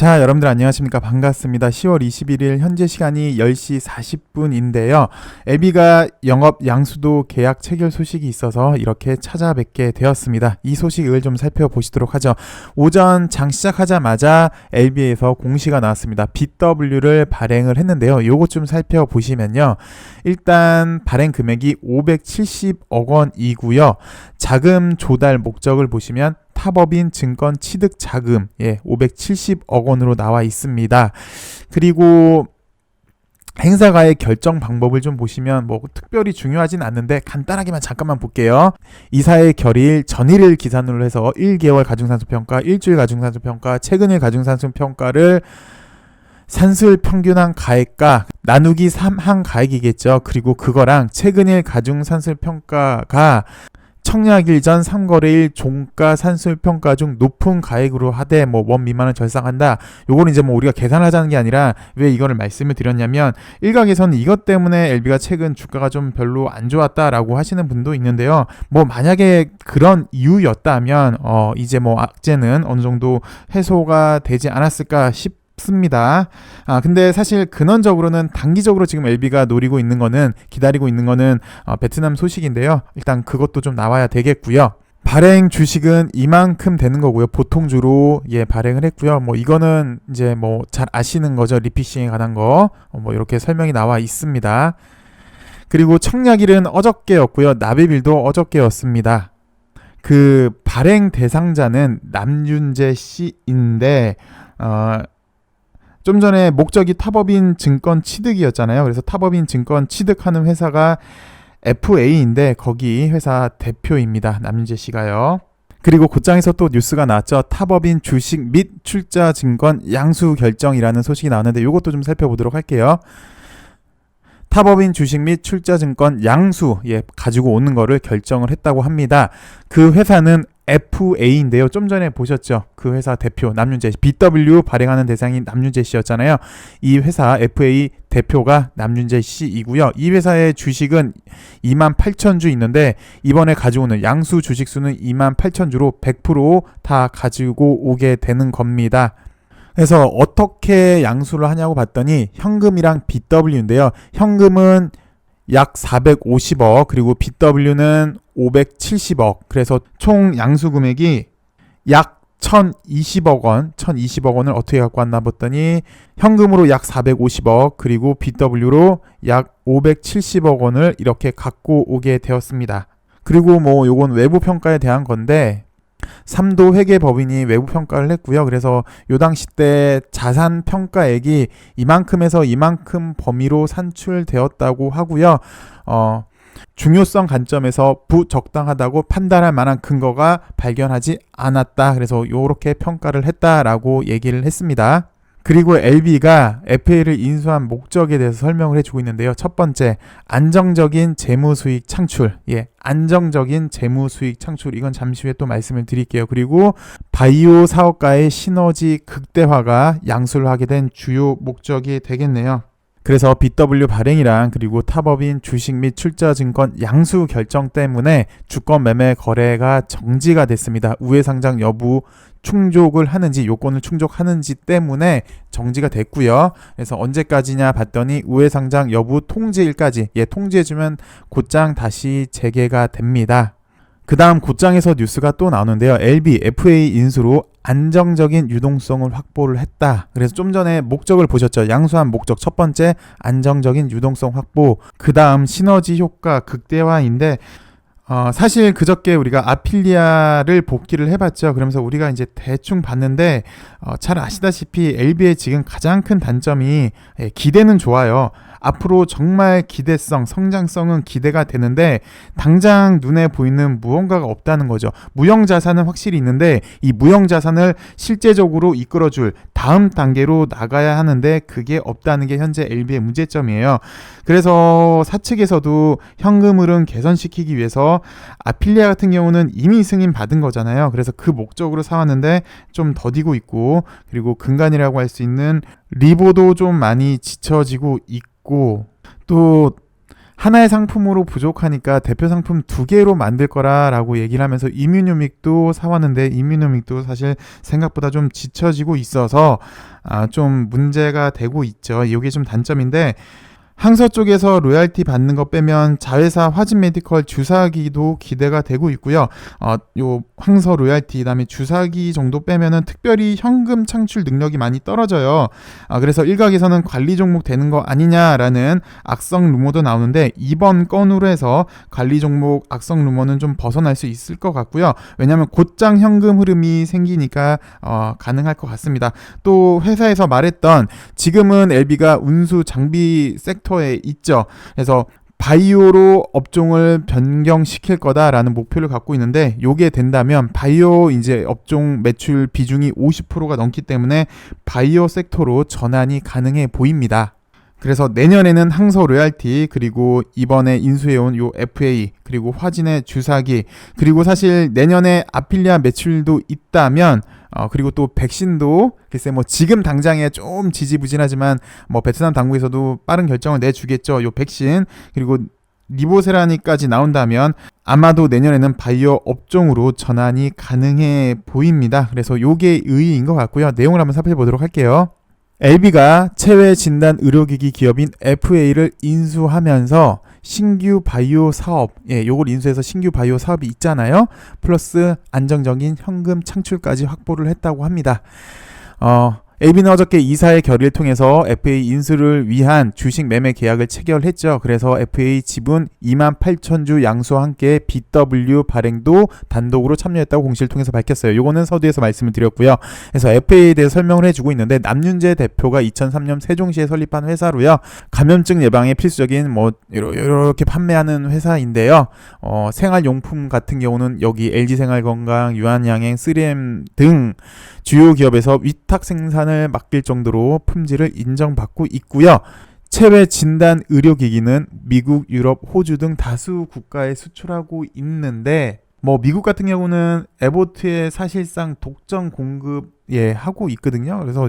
자, 여러분들 안녕하십니까? 반갑습니다. 10월 21일 현재 시간이 10시 40분인데요. 에비가 영업 양수도 계약 체결 소식이 있어서 이렇게 찾아뵙게 되었습니다. 이 소식을 좀 살펴보시도록 하죠. 오전 장 시작하자마자 LB에서 공시가 나왔습니다. BW를 발행을 했는데요. 요것 좀 살펴보시면요. 일단 발행 금액이 570억 원이고요. 자금 조달 목적을 보시면 타법인 증권 취득 자금 예, 570억 원으로 나와 있습니다. 그리고 행사가의 결정 방법을 좀 보시면 뭐 특별히 중요하진 않는데 간단하게만 잠깐만 볼게요. 이사의 결의일 전일을 기산으로 해서 1개월 가중산수 평가, 일주일 가중산수 평가, 최근일 가중산수 평가를 산술 평균한 가액과 나누기 3 한 가액이겠죠. 그리고 그거랑 최근일 가중산술 평가가 청약일 전 3거래일 종가 산술 평가 중 높은 가액으로 하되 뭐 원 미만은 절상한다. 요거는 이제 뭐 우리가 계산하자는 게 아니라 왜 이거를 말씀을 드렸냐면 일각에서는 이것 때문에 LB가 최근 주가가 좀 별로 안 좋았다라고 하시는 분도 있는데요. 뭐 만약에 그런 이유였다면 어 이제 뭐 악재는 어느 정도 해소가 되지 않았을까 싶 습니다. 아, 근데 사실 근원적으로는 단기적으로 지금 LB가 노리고 있는 거는 기다리고 있는 거는 어, 베트남 소식인데요. 일단 그것도 좀 나와야 되겠고요. 발행 주식은 이만큼 되는 거고요. 보통 주로 예 발행을 했고요. 뭐 이거는 이제 뭐 잘 아시는 거죠. 리피싱에 관한 거. 어, 뭐 이렇게 설명이 나와 있습니다. 그리고 청약일은 어저께였고요. 납입일도 어저께였습니다. 그 발행 대상자는 남윤재 씨인데 어, 좀 전에 목적이 타법인 증권 취득이었잖아요. 그래서 타법인 증권 취득하는 회사가 FA인데 거기 회사 대표입니다. 남윤재 씨가요. 그리고 곧장에서 또 뉴스가 나왔죠. 타법인 주식 및 출자 증권 양수 결정이라는 소식이 나왔는데 이것도 좀 살펴보도록 할게요. 타법인 주식 및 출자 증권 양수 예 가지고 오는 거를 결정을 했다고 합니다. 그 회사는 FA인데요. 좀 전에 보셨죠? 그 회사 대표 남윤재 BW 발행하는 대상인 남윤재 씨였잖아요. 이 회사 FA 대표가 남윤재 씨이고요. 이 회사의 주식은 2만 8천 주 있는데 이번에 가지고는 양수 주식 수는 2만 8천 주로 100%다 가지고 오게 되는 겁니다. 그래서 어떻게 양수를 하냐고 봤더니 현금이랑 BW인데요. 현금은 약 450억 그리고 BW는 570억 그래서 총 양수 금액이 약 1020억 원, 1020억 원을 어떻게 갖고 왔나 봤더니 현금으로 약 450억 그리고 BW로 약 570억 원을 이렇게 갖고 오게 되었습니다. 그리고 뭐 요건 외부 평가에 대한 건데 삼도 회계 법인이 외부 평가를 했고요. 그래서 요 당시 때 자산 평가액이 이만큼에서 이만큼 범위로 산출되었다고 하고요. 어, 중요성 관점에서 부적당하다고 판단할 만한 근거가 발견하지 않았다. 그래서 요렇게 평가를 했다라고 얘기를 했습니다. 그리고 LB가 FA를 인수한 목적에 대해서 설명을 해주고 있는데요. 첫 번째, 안정적인 재무 수익 창출. 예, 안정적인 재무 수익 창출. 이건 잠시 후에 또 말씀을 드릴게요. 그리고 바이오 사업가의 시너지 극대화가 양수를 하게 된 주요 목적이 되겠네요. 그래서 BW 발행이랑 그리고 타법인 주식 및 출자 증권 양수 결정 때문에 주권 매매 거래가 정지가 됐습니다. 우회 상장 여부 충족을 하는지 요건을 충족하는지 때문에 정지가 됐고요. 그래서 언제까지냐 봤더니 우회 상장 여부 통지일까지 예 통지해주면 곧장 다시 재개가 됩니다. 그 다음 곧장에서 뉴스가 또 나오는데요. LB, FA 인수로 안정적인 유동성을 확보를 했다. 그래서 좀 전에 목적을 보셨죠. 양수한 목적 첫 번째 안정적인 유동성 확보. 그 다음 시너지 효과 극대화인데 어, 사실 그저께 우리가 아필리아를 복귀를 해봤죠. 그러면서 우리가 이제 대충 봤는데 어, 잘 아시다시피 LB의 지금 가장 큰 단점이 예, 기대는 좋아요. 앞으로 정말 기대성, 성장성은 기대가 되는데 당장 눈에 보이는 무언가가 없다는 거죠. 무형 자산은 확실히 있는데 이 무형 자산을 실제적으로 이끌어줄 다음 단계로 나가야 하는데 그게 없다는 게 현재 LB의 문제점이에요. 그래서 사측에서도 현금 흐름 개선시키기 위해서 아필리아 같은 경우는 이미 승인 받은 거잖아요. 그래서 그 목적으로 사왔는데 좀 더디고 있고 그리고 근간이라고 할 수 있는 리보도 좀 많이 지쳐지고 있고 있고 또 하나의 상품으로 부족하니까 대표 상품 두 개로 만들 거라라고 얘기를 하면서 이뮤노믹도 사왔는데 이뮤노믹도 사실 생각보다 좀 지쳐지고 있어서 아, 좀 문제가 되고 있죠. 이게 좀 단점인데 항서 쪽에서 로얄티 받는 거 빼면 자회사 화진 메디컬 주사기도 기대가 되고 있고요. 어, 요 항서 로얄티 그다음에 주사기 정도 빼면은 특별히 현금 창출 능력이 많이 떨어져요. 아, 그래서 일각에서는 관리 종목 되는 거 아니냐라는 악성 루머도 나오는데 이번 건으로 해서 관리 종목 악성 루머는 좀 벗어날 수 있을 것 같고요. 왜냐하면 곧장 현금 흐름이 생기니까 어, 가능할 것 같습니다. 또 회사에서 말했던 지금은 LB가 운수 장비 섹터 에 있죠. 그래서 바이오로 업종을 변경시킬 거다라는 목표를 갖고 있는데 요게 된다면 바이오 이제 업종 매출 비중이 50%가 넘기 때문에 바이오 섹터로 전환이 가능해 보입니다. 그래서 내년에는 항서 로얄티 그리고 이번에 인수해온 요 FA 그리고 화진의 주사기 그리고 사실 내년에 아필리아 매출도 있다면 어 그리고 또 백신도 글쎄 뭐 지금 당장에 좀 지지부진하지만 뭐 베트남 당국에서도 빠른 결정을 내주겠죠 요 백신 그리고 리보세라니까지 나온다면 아마도 내년에는 바이오 업종으로 전환이 가능해 보입니다. 그래서 요게 의의인 것 같고요. 내용을 한번 살펴보도록 할게요. LB가 체외 진단 의료기기 기업인 FA를 인수하면서 신규 바이오 사업, 예, 요걸 인수해서 신규 바이오 사업이 있잖아요. 플러스 안정적인 현금 창출까지 확보를 했다고 합니다. 어, LB는 어저께 이사의 결의를 통해서 FA 인수를 위한 주식 매매 계약을 체결했죠. 그래서 FA 지분 2만 8천 주 양수와 함께 BW 발행도 단독으로 참여했다고 공시를 통해서 밝혔어요. 요거는 서두에서 말씀을 드렸고요. 그래서 FA에 대해 설명을 해주고 있는데 남윤재 대표가 2003년 세종시에 설립한 회사로요. 감염증 예방에 필수적인 뭐 이렇게 판매하는 회사인데요. 어, 생활용품 같은 경우는 여기 LG생활건강, 유한양행, 3M 등 주요 기업에서 위탁 생산을 맡길 정도로 품질을 인정받고 있고요. 체외 진단 의료기기는 미국, 유럽, 호주 등 다수 국가에 수출하고 있는데 뭐 미국 같은 경우는 에보트에 사실상 독점 공급 예 하고 있거든요. 그래서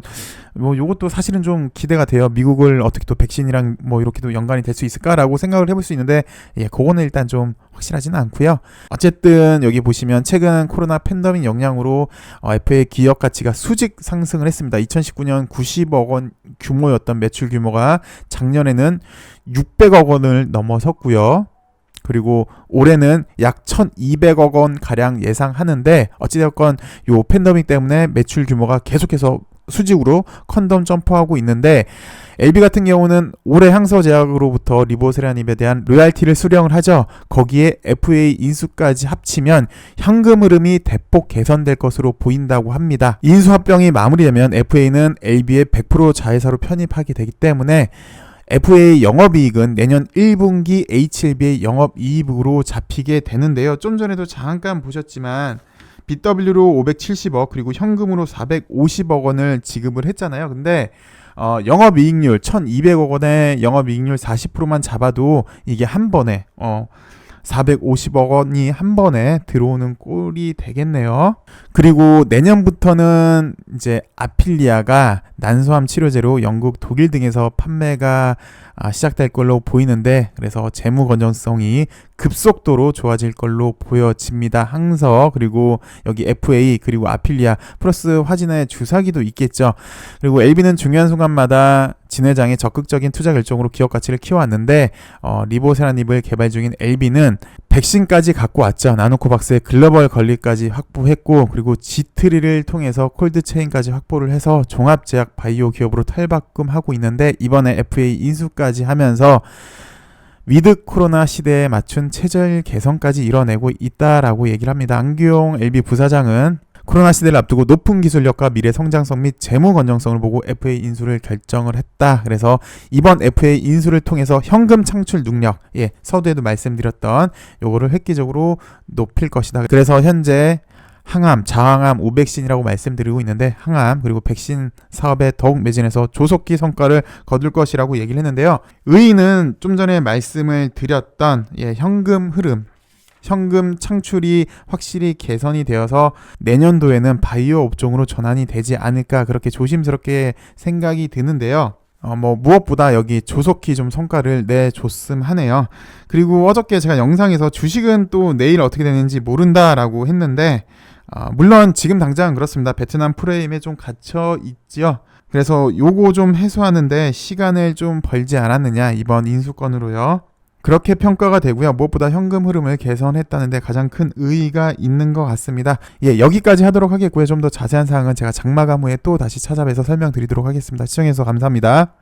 뭐 요것도 사실은 좀 기대가 돼요. 미국을 어떻게 또 백신이랑 뭐 이렇게도 연관이 될 수 있을까라고 생각을 해볼 수 있는데 예 그거는 일단 좀 확실하지는 않고요. 어쨌든 여기 보시면 최근 코로나 팬데믹 영향으로 어, FA 기업 가치가 수직 상승을 했습니다. 2019년 90억 원 규모였던 매출 규모가 작년에는 600억 원을 넘어섰고요. 그리고 올해는 약 1,200억 원 가량 예상하는데 어찌되었건 요 팬데믹 때문에 매출 규모가 계속해서 수직으로 컨덤 점프하고 있는데 LB 같은 경우는 올해 항서 제약으로부터 리보세라님에 대한 로얄티를 수령을 하죠. 거기에 FA 인수까지 합치면 현금 흐름이 대폭 개선될 것으로 보인다고 합니다. 인수 합병이 마무리되면 FA는 LB의 100% 자회사로 편입하게 되기 때문에 FA 영업이익은 내년 1분기 H1B의 영업이익으로 잡히게 되는데요. 좀 전에도 잠깐 보셨지만 BW로 570억 그리고 현금으로 450억 원을 지급을 했잖아요. 근데 어, 영업이익률 1,200억 원의 영업이익률 40%만 잡아도 이게 한 번에 어, 450억 원이 한 번에 들어오는 꼴이 되겠네요. 그리고 내년부터는 이제 아필리아가 난소암 치료제로 영국, 독일 등에서 판매가 아, 시작될 걸로 보이는데 그래서 재무 건전성이 급속도로 좋아질 걸로 보여집니다. 항서 그리고 여기 FA 그리고 아필리아 플러스 화진의 주사기도 있겠죠. 그리고 LB는 중요한 순간마다 진회장의 적극적인 투자 결정으로 기업 가치를 키워왔는데 어, 리보세라닙을 개발 중인 LB는 백신까지 갖고 왔죠. 나노코박스의 글로벌 관리까지 확보했고 그리고 G3를 통해서 콜드체인까지 확보를 해서 종합제약 바이오 기업으로 탈바꿈하고 있는데 이번에 FA 인수까지 하면서 위드 코로나 시대에 맞춘 체질 개선까지 이뤄내고 있다라고 얘기를 합니다. 안규용 LB 부사장은 코로나 시대를 앞두고 높은 기술력과 미래 성장성 및 재무 건전성을 보고 FA 인수를 결정을 했다. 그래서 이번 FA 인수를 통해서 현금 창출 능력, 예, 서두에도 말씀드렸던 요거를 획기적으로 높일 것이다. 그래서 현재 항암, 자항암, 우백신이라고 말씀드리고 있는데 항암 그리고 백신 사업에 더욱 매진해서 조속히 성과를 거둘 것이라고 얘기를 했는데요. 의의는 좀 전에 말씀을 드렸던 예, 현금 흐름 현금 창출이 확실히 개선이 되어서 내년도에는 바이오 업종으로 전환이 되지 않을까 그렇게 조심스럽게 생각이 드는데요. 어, 뭐 무엇보다 여기 조속히 좀 성과를 내줬음 하네요. 그리고 어저께 제가 영상에서 주식은 또 내일 어떻게 되는지 모른다라고 했는데 아, 물론 지금 당장 그렇습니다. 베트남 프레임에 좀 갇혀 있지요. 그래서 요거 좀 해소하는데 시간을 좀 벌지 않았느냐 이번 인수건으로요. 그렇게 평가가 되고요. 무엇보다 현금 흐름을 개선했다는데 가장 큰 의의가 있는 것 같습니다. 예, 여기까지 하도록 하겠고요. 좀 더 자세한 사항은 제가 장마감 후에 또 다시 찾아뵈서 설명드리도록 하겠습니다. 시청해주셔서 감사합니다.